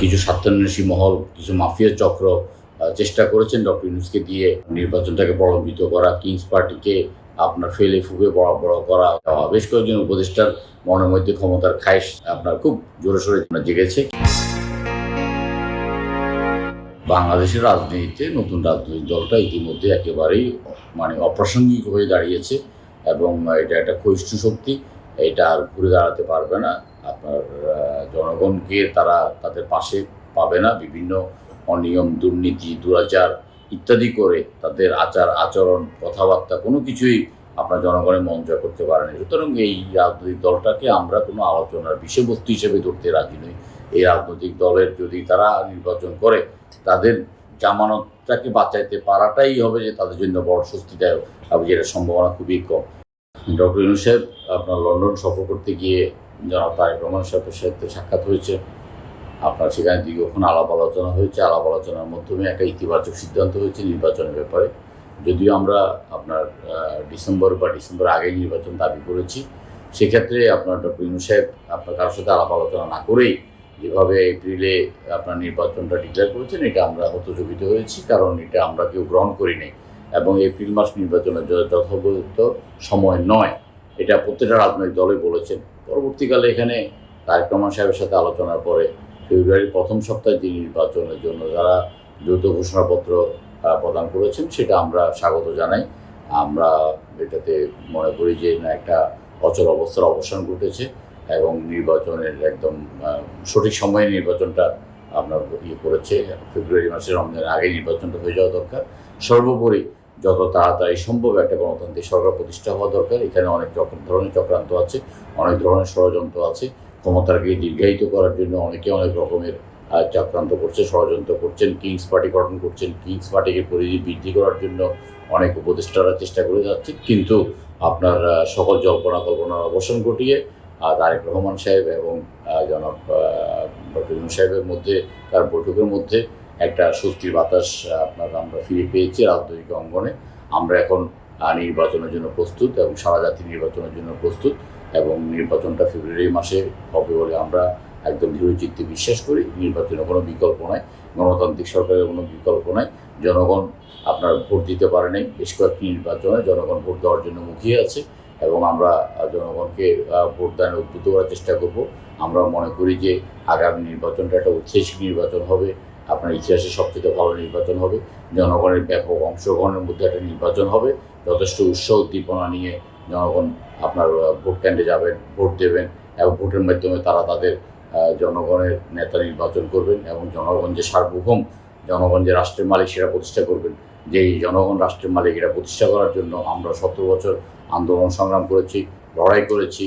কিছু স্বার্থান্বেষী মহল, কিছু মাফিয়া চক্র চেষ্টা করেছেন ডক্টর ইউনুসকে দিয়ে নির্বাচনটাকে প্রলম্বিত করা, কিংস পার্টিকে আপনার ফেলে ফুকে বড় বড় করা বেশ কয়েকজন উপদেষ্টার মনের মধ্যে ক্ষমতার খাইশ আপনার খুব জোরে সোরে জেগেছে। বাংলাদেশের রাজনীতিতে নতুন রাজনৈতিক দলটা ইতিমধ্যে একেবারেই মানে অপ্রাসঙ্গিক হয়ে দাঁড়িয়েছে এবং এটা একটা ক্ষয়িষ্ঠু শক্তি, এটা আর ঘুরে দাঁড়াতে পারবে না। আপনার জনগণকে তারা তাদের পাশে পাবে না। বিভিন্ন অনিয়ম, দুর্নীতি, দুরাচার ইত্যাদি করে তাদের আচার, আচরণ, কথাবার্তা কোনো কিছুই আপনার জনগণের মন জয় করতে পারেনি সুতরাং এই রাজনৈতিক দলটাকে আমরা কোনো আলোচনার বিষয়বস্তু হিসেবে ধরতে রাজি নই। এই রাজনৈতিক দলের যদি তারা নির্বাচন করে, তাদের জামানতটাকে বাঁচাইতে পারাটাই হবে যে তাদের জন্য বড় স্বস্তিদায়ক। এবং যেটা সম্ভাবনা খুবই কম। ডক্টর ইউনুস সাহেব, আপনার লন্ডন সফর করতে গিয়ে জনাব তারেক রহমান সাহেবের সাথে সাক্ষাৎ হয়েছে, আপনার সেখানে দীর্ঘক্ষণ আলাপ আলোচনা হয়েছে। আলাপ আলোচনার মাধ্যমে একটা ইতিবাচক সিদ্ধান্ত হয়েছে নির্বাচনের ব্যাপারে। যদিও আমরা আপনার ডিসেম্বর বা ডিসেম্বর আগে নির্বাচন দাবি করেছি, সেক্ষেত্রে আপনার ডক্টর ইউনুস সাহেব আপনার কারোর সাথে আলাপ আলোচনা না করেই যেভাবে এপ্রিলে আপনার নির্বাচনটা ডিক্লেয়ার করেছেন, এটা আমরা হতযোগিত হয়েছি, কারণ এটা আমরা কেউ গ্রহণ করিনি। এবং এপ্রিল মাস নির্বাচনের য- যথোপযুক্ত সময় নয়। এটা প্রত্যেকটা রাজনৈতিক দলই বলেছেন। পরবর্তীকালে এখানে তারেক রহমান সাহেবের সাথে আলোচনার পরে ফেব্রুয়ারির প্রথম সপ্তাহে তিনি নির্বাচনের জন্য যারা যৌথ ঘোষণাপত্র প্রদান করেছেন সেটা আমরা স্বাগত জানাই। আমরা এটাতে মনে করি যে না একটা অচল অবস্থার অবসান ঘটেছে এবং নির্বাচনের একদম সঠিক সময়ে নির্বাচনটা আপনার ইয়ে করেছে। ফেব্রুয়ারি মাসের রমজানের আগে নির্বাচনটা হয়ে যাওয়া দরকার। সর্বোপরি যত তাড়াতাড়ি সম্ভব একটা গণতান্ত্রিক সরকার প্রতিষ্ঠা হওয়া দরকার। এখানে অনেক রকম ধরনের চক্রান্ত আছে অনেক ধরনের ষড়যন্ত্র আছে। ক্ষমতাকে দীর্ঘায়িত করার জন্য অনেকে অনেক রকমের চক্রান্ত করছে ষড়যন্ত্র করছেন কিংস পার্টি গঠন করছেন। কিংস পার্টিকে পরিধি বৃদ্ধি করার জন্য অনেক উপদেষ্টারা চেষ্টা করে যাচ্ছে। কিন্তু আপনার সকল জল্পনা কল্পনার অবসান ঘটিয়ে আহ, তারেক রহমান সাহেব এবং জনাব ডক্টর সাহেবের মধ্যে তার বৈঠকের মধ্যে একটা স্বস্তির বাতাস আপনার আমরা ফিরে পেয়েছি রাজনৈতিক অঙ্গনে। আমরা এখন নির্বাচনের জন্য প্রস্তুত এবং সারা জাতি নির্বাচনের জন্য প্রস্তুত এবং নির্বাচনটা ফেব্রুয়ারি মাসে হবে বলে আমরা একদম দৃঢ়চিত্তে বিশ্বাস করি। নির্বাচনের কোনো বিকল্প নাই। গণতান্ত্রিক সরকারের কোনো বিকল্প নাই। জনগণ আপনার ভোট দিতে পারে নাই। বেশ কয়েকটি নির্বাচনে জনগণ ভোট দেওয়ার জন্য মুখিয়ে আছে এবং আমরা জনগণকে ভোটদানে উদ্বুদ্ধ করার চেষ্টা করব। আমরা মনে করি যে আগামী নির্বাচনটা একটা ঐতিহাসিক নির্বাচন হবে। আপনার ইতিহাসে সবচেয়ে ভালো নির্বাচন হবে। জনগণের ব্যাপক অংশগ্রহণের মধ্যে একটা নির্বাচন হবে। যথেষ্ট উৎসাহ উদ্দীপনা নিয়ে জনগণ আপনার ভোট কেন্দ্রে যাবেন, ভোট দেবেন এবং ভোটের মাধ্যমে তারা তাদের জনগণের নেতা নির্বাচন করবেন এবং জনগণ যে সার্বভৌম জনগণ যে রাষ্ট্রের মালিক সেটা প্রতিষ্ঠা করবেন। যে এই জনগণ রাষ্ট্রের মালিক এটা প্রতিষ্ঠা করার জন্য আমরা সতেরো বছর আন্দোলন সংগ্রাম করেছি, লড়াই করেছি,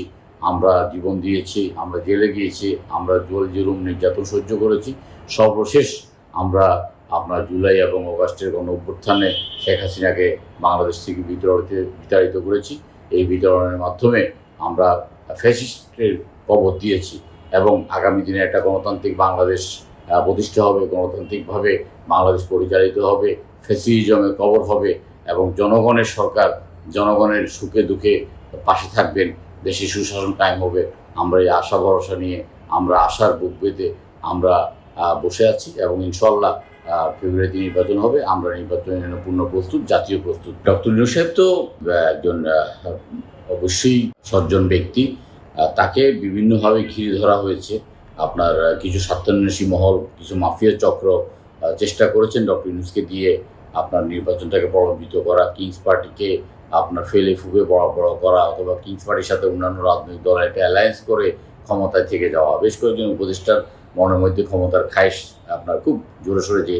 আমরা জীবন দিয়েছি, আমরা জেলে গিয়েছি, আমরা জল জুলুম নির্যাতন সহ্য করেছি। সর্বশেষ আমরা আপনার জুলাই এবং অগাস্টের গণ অভ্যুত্থানে শেখ হাসিনাকে বাংলাদেশ থেকে বিতরিত বিতাড়িত করেছি। এই বিতরণের মাধ্যমে আমরা ফ্যাসিস্টের কবর দিয়েছি এবং আগামী দিনে একটা গণতান্ত্রিক বাংলাদেশ প্রতিষ্ঠা হবে। গণতান্ত্রিকভাবে বাংলাদেশ পরিচালিত হবে, ফ্যাসিজমের কবর হবে এবং জনগণের সরকার, জনগণের সুখে দুঃখে পাশে থাকবেন। দেশে সুশাসন কায়েম হবে। আমরা এই আশা ভরসা নিয়ে, আমরা আশার বুক বেঁধে আমরা বসে আছি এবং ইনশাল্লাহ ফেব্রুয়ারিতে নির্বাচন হবে। আমরা নির্বাচনের জন্য পূর্ণ প্রস্তুত, জাতীয় প্রস্তুত। ডক্টর ইউনুস সাহেব তো একজন অবশ্যই সজ্জন ব্যক্তি। তাকে বিভিন্নভাবে ঘিরে ধরা হয়েছে। আপনার কিছু স্বার্থান্বেষী মহল, কিছু মাফিয়া চক্র চেষ্টা করেছেন ডক্টর ইউনুসকে দিয়ে আপনার নির্বাচনটাকে প্রলম্বিত করা, কিংস পার্টিকে আপনার ফেলে ফুকে বড় বড় করা, অথবা কিংস পার্টির সাথে অন্যান্য রাজনৈতিক দলের একটা অ্যালায়েন্স করে ক্ষমতায় থেকে যাওয়া। বেশ কয়েকজন উপদেষ্টার মনের মধ্যে ক্ষমতার খাইশ আপনার খুব জোরে সোরে যে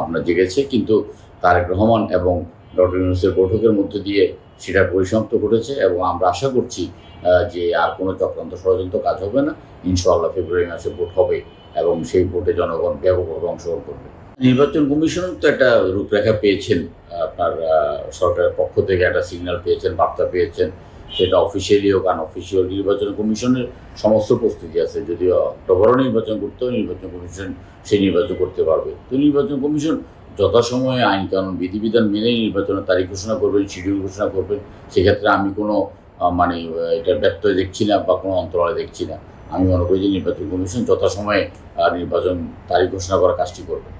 আপনার জেগেছে। কিন্তু তারেক রহমান এবং ডক্টর ইউনুসের বৈঠকের মধ্য দিয়ে সেটা পরিসমাপ্ত ঘটেছে এবং আমরা আশা করছি যে আর কোনো চক্রান্ত ষড়যন্ত্র কাজ হবে না। ইনশাআল্লাহ ফেব্রুয়ারি মাসে ভোট হবে এবং সেই ভোটে জনগণ ব্যাপকভাবে অংশগ্রহণ করবে। নির্বাচন কমিশন তো একটা রূপরেখা পেয়েছেন, আপনার সরকারের পক্ষ থেকে একটা সিগন্যাল পেয়েছেন, বার্তা পেয়েছেন। সেটা অফিসিয়ালি হোক আনঅফিসিয়াল নির্বাচন কমিশনের সমস্ত প্রস্তুতি আছে। যদিও অক্টোবরও নির্বাচন করতে হয় নির্বাচন কমিশন সেই নির্বাচন করতে পারবে। তো নির্বাচন কমিশন যথাসময়ে আইন কানুন, বিধিবিধান মেনে নির্বাচনের তারিখ ঘোষণা করবেন শিডিউল ঘোষণা করবেন। সেক্ষেত্রে আমি কোনো মানে এটা ব্যত্যয় দেখছি না বা কোনো অন্তরালে দেখছি না। আমি মনে করি যে নির্বাচন কমিশন যথাসময়ে নির্বাচন তারিখ ঘোষণা করার কাজটি করবে।